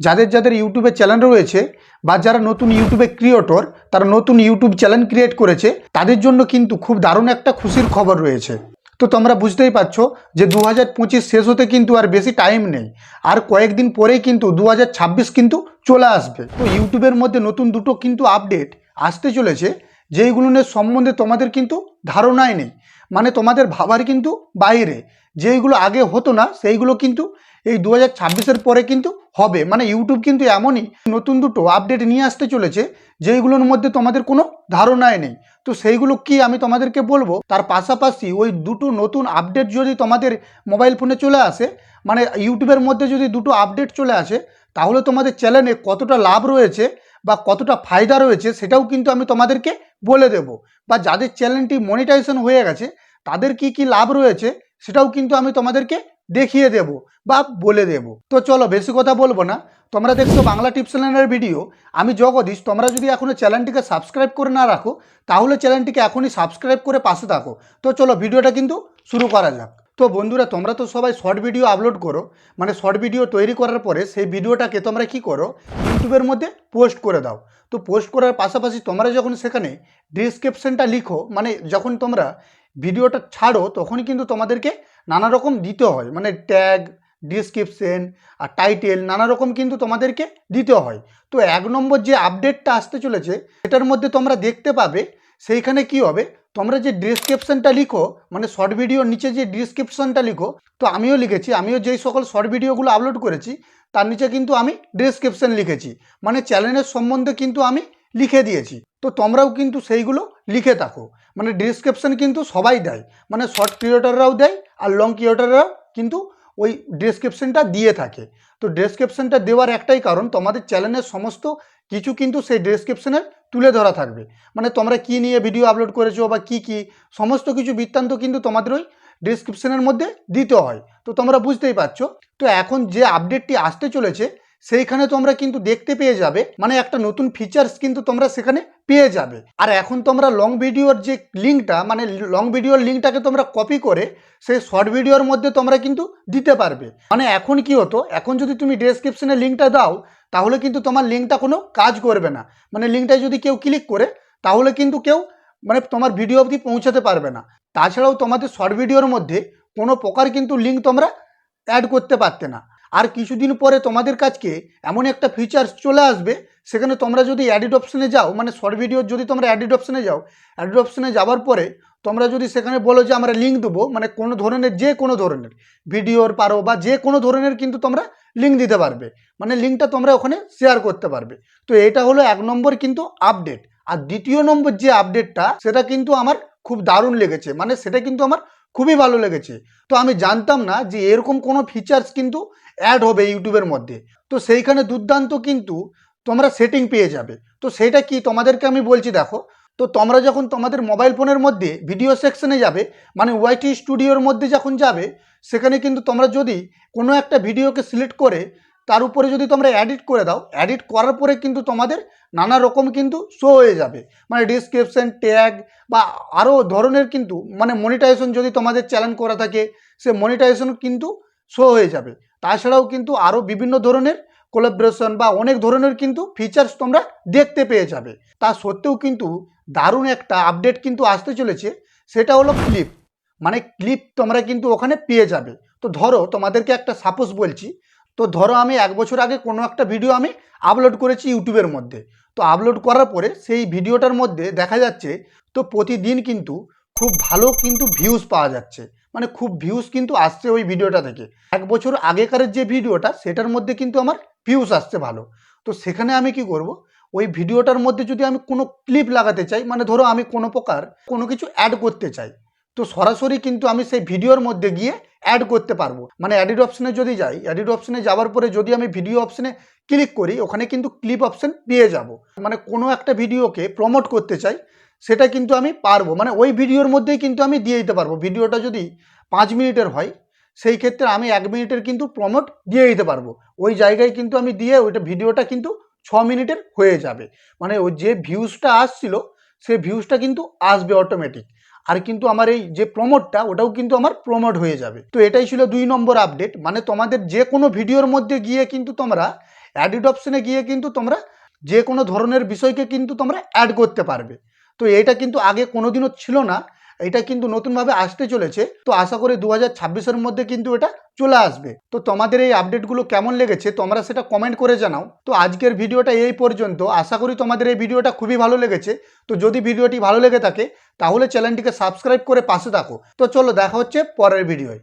যাদের যাদের ইউটিউবে চ্যানেল রয়েছে বা যারা নতুন ইউটিউবে ক্রিয়েটর, তারা নতুন ইউটিউব চ্যানেল ক্রিয়েট করেছে, তাদের জন্য কিন্তু খুব দারুণ একটা খুশির খবর রয়েছে। তো তোমরা বুঝতেই পারছ যে দু হাজার পঁচিশ শেষ হতে কিন্তু আর বেশি টাইম নেই। আর কয়েকদিন পরেই কিন্তু দু হাজার ছাব্বিশ কিন্তু চলে আসবে। তো ইউটিউবের মধ্যে নতুন দুটো কিন্তু আপডেট আসতে চলেছে যেইগুলোর সম্বন্ধে তোমাদের কিন্তু ধারণাই নেই। মানে তোমাদের ভাবার কিন্তু বাইরে। যেইগুলো আগে হতো না, সেইগুলো কিন্তু এই দু হাজার পরে কিন্তু হবে। মানে ইউটিউব কিন্তু এমনই নতুন দুটো আপডেট নিয়ে আসতে চলেছে, যেইগুলোর মধ্যে তোমাদের কোনো ধারণাই নেই। তো সেইগুলো কি আমি তোমাদেরকে বলব? তার পাশাপাশি ওই দুটো নতুন আপডেট যদি তোমাদের মোবাইল ফোনে চলে আসে মানে ইউটিউবের মধ্যে যদি দুটো আপডেট চলে আসে, তাহলে তোমাদের চ্যানেলে কতটা লাভ রয়েছে বা কতটা ফায়দা রয়েছে সেটাও কিন্তু আমি তোমাদেরকে বলে দেব। বা যাদের চ্যানেলটি মনিটাইজেশন হয়ে গেছে, তাদের কি কি লাভ রয়েছে সেটাও কিন্তু আমি তোমাদেরকে দেখিয়ে দেব বা বলে দেব। তো চলো বেশি কথা বলব না। তোমরা দেখছ বাংলা টিপস চ্যানেলের ভিডিও। আমি জগদীশ, তোমরা যদি এখনও চ্যানেলটিকে সাবস্ক্রাইব করে না রাখো, তাহলে চ্যানেলটিকে এখনই সাবস্ক্রাইব করে পাশে থাকো। তো চলো ভিডিওটা কিন্তু শুরু করা যাক। তো বন্ধুরা, তোমরা তো সবাই শর্ট ভিডিও আপলোড করো। মানে শর্ট ভিডিও তৈরি করার পরে সেই ভিডিওটাকে তোমরা কি করো, ইউটিউবের মধ্যে পোস্ট করে দাও। তো পোস্ট করার পাশাপাশি তোমরা যখন সেখানে ডিসক্রিপশনটা লিখো মানে যখন তোমরা ভিডিওটা ছাড়ো, তখনই কিন্তু তোমাদেরকে নানা রকম দিতে হয়। মানে ট্যাগ ডিসক্রিপশন আর টাইটেল নানা রকম কিন্তু তোমাদেরকে দিতে হয়। তো এক নম্বর যে আপডেটটা আসতে চলেছে এটার মধ্যে তোমরা দেখতে পাবে, সেইখানে কি হবে? তোমরা যে ডিসক্রিপশনটা লিখো মানে শর্ট ভিডিওর নিচে যে ডিসক্রিপশনটা লিখো, তো আমিও লিখেছি। আমিও যেই সকল শর্ট ভিডিওগুলো আপলোড করেছি, তার নিচে কিন্তু আমি ডিসক্রিপশন লিখেছি। মানে চ্যানেলের সম্বন্ধে কিন্তু আমি লিখে দিয়েছি। তো তোমরাও কিন্তু সেইগুলো লিখে থাকো। মানে ডিসক্রিপশন কিন্তু সবাই দেয়। মানে শর্ট ক্রিয়েটাররাও দেয় আর লং ক্রিয়েটাররাও কিন্তু ওই ডিসক্রিপশনটা দিয়ে থাকে। তো ডিসক্রিপশনটা দেওয়ার একটাই কারণ, তোমাদের চ্যানেলের সমস্ত কিছু কিন্তু সেই ডিসক্রিপশনে তুলে ধরা থাকবে। মানে তোমরা কি নিয়ে ভিডিও আপলোড করেছ বা কি কি, সমস্ত কিছু বৃত্তান্ত কিন্তু তোমাদের ওই ডিসক্রিপশনের মধ্যে দিতে হয়। তো তোমরা বুঝতেই পারছ। তো এখন যে আপডেটটি আসতে চলেছে সেইখানে তোমরা কিন্তু দেখতে পেয়ে যাবে। মানে একটা নতুন ফিচার্স কিন্তু তোমরা সেখানে পেয়ে যাবে। আর এখন তোমরা লং ভিডিওর যে লিঙ্কটা মানে লং ভিডিওর লিঙ্কটাকে তোমরা কপি করে, সেই শর্ট ভিডিওর মধ্যে তোমরা কিন্তু দিতে পারবে। মানে এখন কি হতো, এখন যদি তুমি ডেসক্রিপশনে লিঙ্কটা দাও, তাহলে কিন্তু তোমার লিঙ্কটা কোনো কাজ করবে না। মানে লিঙ্কটায় যদি কেউ ক্লিক করে, তাহলে কিন্তু কেউ মানে তোমার ভিডিও অবধি পৌঁছাতে পারবে না। তাছাড়াও তোমাদের শর্ট ভিডিওর মধ্যে কোনো প্রকার কিন্তু লিঙ্ক তোমরা অ্যাড করতে পারতে না। আর কিছুদিন পরে তোমাদের কাছকে এমন একটা ফিচার্স চলে আসবে, সেখানে তোমরা যদি অ্যাডিট অপশনে যাও মানে শর্ট ভিডিওর যদি তোমরা অ্যাডিট অপশনে যাও অ্যাডিট অপশনে যাওয়ার পরে তোমরা যদি সেখানে বলো যে আমরা লিঙ্ক দেবো মানে কোনো ধরনের, যে কোনো ধরনের, ভিডিওর পারো বা যে কোনো ধরনের কিন্তু তোমরা লিঙ্ক দিতে পারবে মানে লিঙ্কটা তোমরা ওখানে শেয়ার করতে পারবে। তো এটা হলো এক নম্বর কিন্তু আপডেট আর দ্বিতীয় নম্বর যে আপডেটটা সেটা কিন্তু আমার খুব দারুণ লেগেছে মানে সেটা কিন্তু আমার খুবই ভালো লেগেছে। তো আমি জানতাম না যে এরকম কোনো ফিচার্স কিন্তু অ্যাড হবে ইউটিউবের মধ্যে। তো সেইখানে দুর্দান্ত কিন্তু তোমরা সেটিং পেয়ে যাবে। তো সেটা কি তোমাদেরকে আমি বলছি দেখো। তো তোমরা যখন তোমাদের মোবাইল ফোনের মধ্যে ভিডিও সেকশনে যাবে মানে ওয়াইটি স্টুডিওর মধ্যে যখন যাবে, সেখানে কিন্তু তোমরা যদি কোনো একটা ভিডিওকে সিলেক্ট করে তার উপরে যদি তোমরা এডিট করে দাও এডিট করার পরে কিন্তু তোমাদের নানা রকম কিন্তু শো হয়ে যাবে। মানে ডিসক্রিপশন ট্যাগ বা আরও ধরনের কিন্তু মানে মনিটাইজেশন যদি তোমাদের চ্যানেল করা থাকে, সে মনিটাইজেশন কিন্তু শো হয়ে যাবে। তাছাড়াও কিন্তু আরও বিভিন্ন ধরনের কোলাবরেশন বা অনেক ধরনের কিন্তু ফিচার্স তোমরা দেখতে পেয়ে যাবে। তা সত্ত্বেও কিন্তু দারুণ একটা আপডেট কিন্তু আসতে চলেছে, সেটা হলো ক্লিপ মানে ক্লিপ তোমরা কিন্তু ওখানে পেয়ে যাবে। তো ধরো তোমাদেরকে একটা সাপোজ বলছি তো ধরো আমি এক বছর আগে কোনো একটা ভিডিও আমি আপলোড করেছি ইউটিউবের মধ্যে। তো আপলোড করার পরে সেই ভিডিওটার মধ্যে দেখা যাচ্ছে, তো প্রতিদিন কিন্তু খুব ভালো কিন্তু ভিউজ পাওয়া যাচ্ছে। মানে খুব ভিউজ কিন্তু আসছে ওই ভিডিওটা থেকে। এক বছর আগেকারের যে ভিডিওটা, সেটার মধ্যে কিন্তু আমার ভিউজ আসছে ভালো। তো সেখানে আমি কি করব? ওই ভিডিওটার মধ্যে যদি আমি কোনো ক্লিপ লাগাতে চাই মানে ধরো আমি কোনো প্রকার কোনো কিছু অ্যাড করতে চাই তো সরাসরি কিন্তু আমি সেই ভিডিওর মধ্যে গিয়ে অ্যাড করতে পারব। মানে এডিট অপশনে যদি যাই এডিট অপশনে যাওয়ার পরে যদি আমি ভিডিও অপশনে ক্লিক করি, ওখানে কিন্তু ক্লিপ অপশন পেয়ে যাব। মানে কোনো একটা ভিডিওকে প্রমোট করতে চাই, সেটা কিন্তু আমি পারব। মানে ওই ভিডিওর মধ্যেই কিন্তু আমি দিয়ে দিতে পারব। ভিডিওটা যদি পাঁচ মিনিটের হয়, সেই ক্ষেত্রে আমি এক মিনিটের কিন্তু প্রমোট দিয়ে দিতে পারব। ওই জায়গায় কিন্তু আমি দিয়ে ওইটা ভিডিওটা কিন্তু ছ মিনিটের হয়ে যাবে। মানে ওই যে ভিউজটা আসছিল, সেই ভিউজটা কিন্তু আসবে অটোমেটিক আর কিন্তু আমার এই যে প্রমোটটা ওটাও কিন্তু আমার প্রমোট হয়ে যাবে। তো এটাই ছিল দুই নম্বর আপডেট মানে তোমাদের যে কোনো ভিডিওর মধ্যে গিয়ে কিন্তু তোমরা অ্যাডিড অপশনে গিয়ে কিন্তু তোমরা যে কোনো ধরনের বিষয়কে কিন্তু তোমরা অ্যাড করতে পারবে। তো এটা কিন্তু আগে কোনোদিনও ছিল না, এটা কিন্তু নতুনভাবে আসতে চলেছে। তো আশা করি দু হাজার মধ্যে কিন্তু এটা চলে আসবে। তো তোমাদের এই আপডেটগুলো কেমন লেগেছে, তোমরা সেটা কমেন্ট করে জানাও। তো আজকের ভিডিওটা এই পর্যন্ত। আশা করি তোমাদের এই ভিডিওটা খুবই ভালো লেগেছে। তো যদি ভিডিওটি ভালো লেগে থাকে তাহলে চ্যানেলটিকে সাবস্ক্রাইব করে পাশে থাকো। তো চলো দেখা হচ্ছে পরের ভিডিওয়